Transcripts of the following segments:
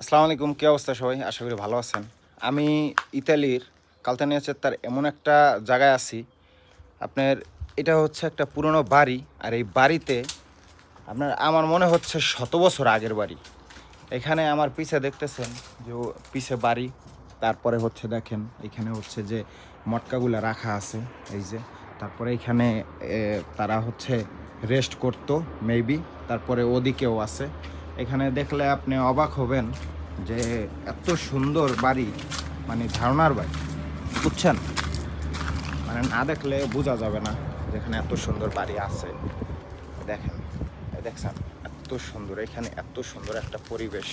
আসসালামু আলাইকুম, কী অবস্থা সবাই? আশা করি ভালো আছেন। আমি ইতালির কালতানিয়াচের তার এমন একটা জায়গায় আছি। আপনার এটা হচ্ছে একটা পুরনো বাড়ি, আর এই বাড়িতে আপনার, আমার মনে হচ্ছে শত বছর আগের বাড়ি। এখানে আমার পিছে দেখতেছেন যে পিছে বাড়ি, তারপরে হচ্ছে দেখেন, এখানে হচ্ছে যে মটকাগুলো রাখা আছে, এই যে। তারপরে এখানে তারা হচ্ছে রেস্ট করতো, মেবি, তারপরে ওদিকেও আছে। এখানে দেখলে আপনি অবাক হবেন যে এত সুন্দর বাড়ি মানে ধারণার বাড়ি, বুঝছেন? মানে না দেখলে বোঝা যাবে না যেখানে এত সুন্দর বাড়ি আছে। দেখেন দেখছেন, এত সুন্দর, এখানে এত সুন্দর একটা পরিবেশ,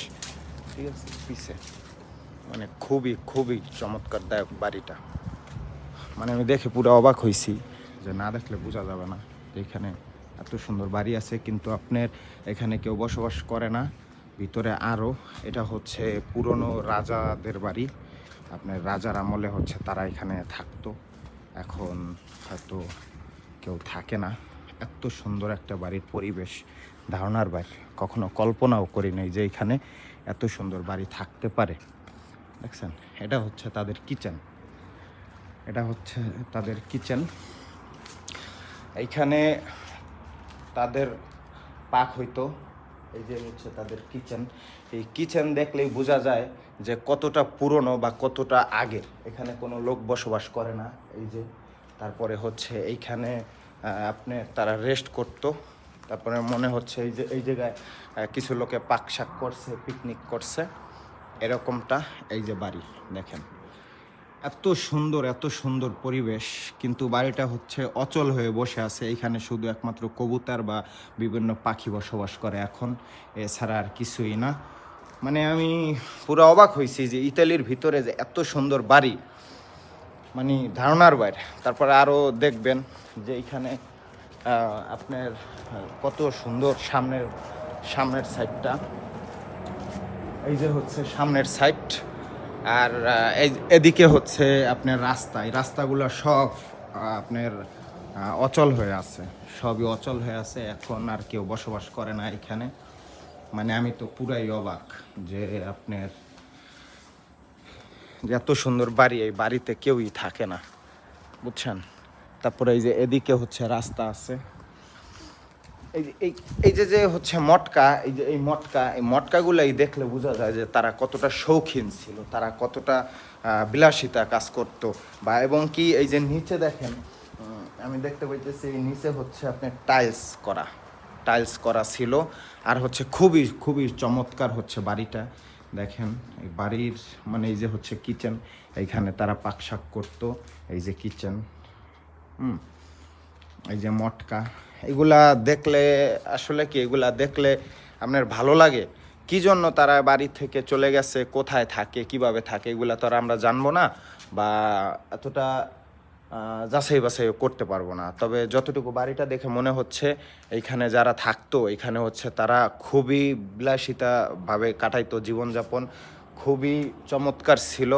ঠিক আছে? পিছে মানে খুবই খুবই চমৎকারদায়ক বাড়িটা। মানে আমি দেখে পুরো অবাক হয়েছি যে না দেখলে বোঝা যাবে না এখানে এত সুন্দর বাড়ি আছে, কিন্তু আপনার এখানে কেউ বসবাস করে না। ভিতরে আরও এটা হচ্ছে পুরনো রাজাদের বাড়ি। আপনার রাজার আমলে হচ্ছে তারা এখানে থাকতো। এখন হয়তো কেউ থাকে না। এত সুন্দর একটা বাড়ির পরিবেশ, ধারণার বাইরে। কখনো কল্পনাও করি নাই যে এখানে এত সুন্দর বাড়ি থাকতে পারে। দেখছেন? এটা হচ্ছে তাদের কিচেন। এটা হচ্ছে তাদের কিচেন। এইখানে তাদের পাক হইতো। এই যে হচ্ছে তাদের কিচেন। এই কিচেন দেখলেই বোঝা যায় যে কতটা পুরনো বা কতটা আগের। এখানে কোনো লোক বসবাস করে না। এই যে তারপরে হচ্ছে এইখানে আপনি তারা রেস্ট করতো। তারপরে মনে হচ্ছে এই যে, এই জায়গায় কিছু লোকে পাক শাক করছে পিকনিক করছে। এরকমটা এই যে বাড়ি, দেখেন। এত সুন্দর এত সুন্দর পরিবেশ, কিন্তু বাড়িটা হচ্ছে অচল হয়ে বসে আছে। এখানে শুধু একমাত্র কবুতর বা বিভিন্ন পাখি বসবাস করে এখন, এছাড়া আর কিছুই না। মানে আমি পুরো অবাক হয়েছি যে ইতালির ভিতরে যে এত সুন্দর বাড়ি মানে ধারণার বাইরে। তারপরে আরও দেখবেন যে এখানে আপনার কত সুন্দর সামনের সামনের সাইডটা এই যে হচ্ছে সামনের সাইড আর এদিকে হচ্ছে আপনার রাস্তা। এই রাস্তাগুলো সব আপনার অচল হয়ে আছে। সবই অচল হয়ে আছে। এখন আর কেউ বসবাস করে না এখানে। মানে আমি তো পুরাই অবাক যে আপনার যে এত সুন্দর বাড়ি, এই বাড়িতে কেউই থাকে না। বুঝছেন? তারপরে এই যে এদিকে হচ্ছে রাস্তা আছে। এই যে- এই যে যে হচ্ছে মটকা, এই যে, এই মটকা, এই মটকাগুলাই দেখলে বোঝা যায় যে তারা কতটা শৌখিন ছিল, তারা কতটা বিলাসিতা কাজ করতো বা এবং কি এই যে নিচে দেখেন আমি দেখতে পাইতেছি এই নিচে হচ্ছে আপনার টাইলস করা টাইলস করা ছিল আর হচ্ছে খুবই খুবই চমৎকার হচ্ছে বাড়িটা। দেখেন, এই বাড়ির মানে এই যে হচ্ছে কিচেন, এইখানে তারা পাক শাক করতো, এই যে কিচেন, হুম, এই যে মটকা এগুলা দেখলে, আসলে কি এগুলা দেখলে আপনার ভালো লাগে? কি জন্য তারা বাড়ি থেকে চলে গেছে? কোথায় থাকে? কীভাবে থাকে? এগুলা তো আর আমরা জানব না বা এতটা যাচাই বাছাই করতে পারব না। তবে যতটুকু বাড়িটা দেখে মনে হচ্ছে, এইখানে যারা থাকতো, এখানে হচ্ছে তারা খুবই বিলাসিতাভাবে কাটাইতো জীবনযাপন। খুবই চমৎকার ছিল।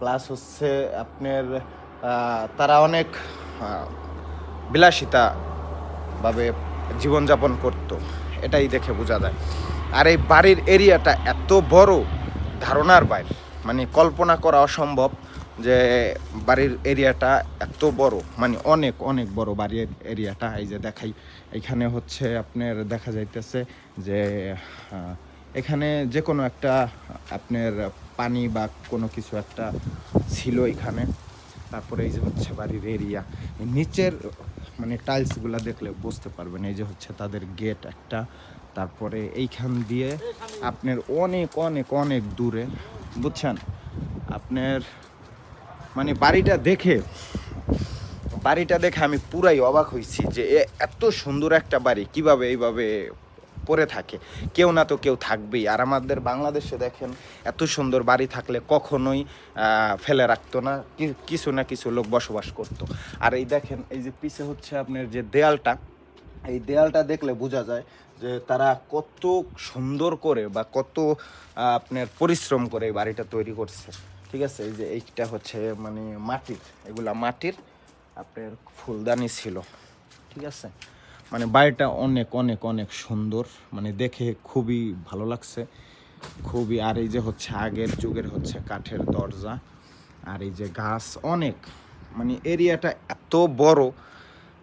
প্লাস হচ্ছে আপনার তারা অনেক বিলাসিতা ভাবে জীবনযাপন করত, এটাই দেখে বোঝা যায়। আর এই বাড়ির এরিয়াটা এত বড়, ধারণার বাইরে। মানে কল্পনা করা অসম্ভব যে বাড়ির এরিয়াটা এত বড় মানে অনেক অনেক বড় বাড়ির এরিয়াটা। এই যে দেখাই, এখানে হচ্ছে আপনার দেখা যাইতেছে যে এখানে যে কোনো একটা আপনার পানি বা কোনো কিছু একটা ছিল এখানে। তারপরে এই যে হচ্ছে বাড়ির এরিয়া। নিচের মানে টাইলসগুলো দেখলে বুঝতে পারবেন। এই যে হচ্ছে তাদের গেট একটা। তারপরে এইখান দিয়ে আপনার অনেক অনেক অনেক দূরে, বুঝছেন? আপনার মানে বাড়িটা দেখে বাড়িটা দেখে আমি পুরাই অবাক হয়েছি যে এত সুন্দর একটা বাড়ি, কীভাবে এইভাবে পড়ে থাকে। কেউ না তো কেউ থাকবেই। আর আমাদের বাংলাদেশে দেখেন, এত সুন্দর বাড়ি থাকলে কখনোই ফেলে রাখতো না। কিছু না কিছু লোক বসবাস করতো। আর এই দেখেন, এই যে পিছে হচ্ছে আপনার যে দেয়ালটা, এই দেয়ালটা দেখলে বোঝা যায় যে তারা কত সুন্দর করে বা কত আপনার পরিশ্রম করে এই বাড়িটা তৈরি করছে। ঠিক আছে? এই যে এইটা হচ্ছে মানে মাটির, এগুলা মাটির আপনার ফুলদানি ছিল। ঠিক আছে? মানে বাড়িটা অনেক অনেক অনেক সুন্দর। মানে দেখে খুবই ভালো লাগছে। খুবই, আর এই যে হচ্ছে আগের যুগের হচ্ছে কাঠের দরজা, আর এই যে গাছ অনেক। মানে এরিয়াটা এত বড়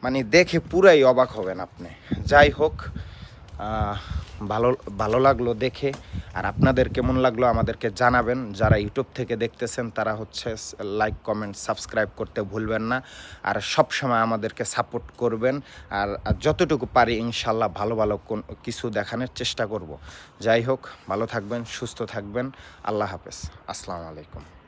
মানে দেখে পুরাই অবাক হবেন আপনি। যাই হোক ভালো ভালো লাগল দেখে। আর আপনাদের কেমন লাগল আমাদেরকে জানাবেন। যারা ইউটিউব থেকে দেখতেছেন, তারা হচ্ছে লাইক কমেন্ট সাবস্ক্রাইব করতে ভুলবেন না। আর সব সময় আমাদেরকে সাপোর্ট করবেন। আর যতটুকু পারি ইনশাল্লাহ ভালো ভালো কোন, কিছু দেখানোর চেষ্টা করব। যাই হোক, ভালো থাকবেন, সুস্থ থাকবেন। আল্লাহ হাফেজ। আসসালামু আলাইকুম।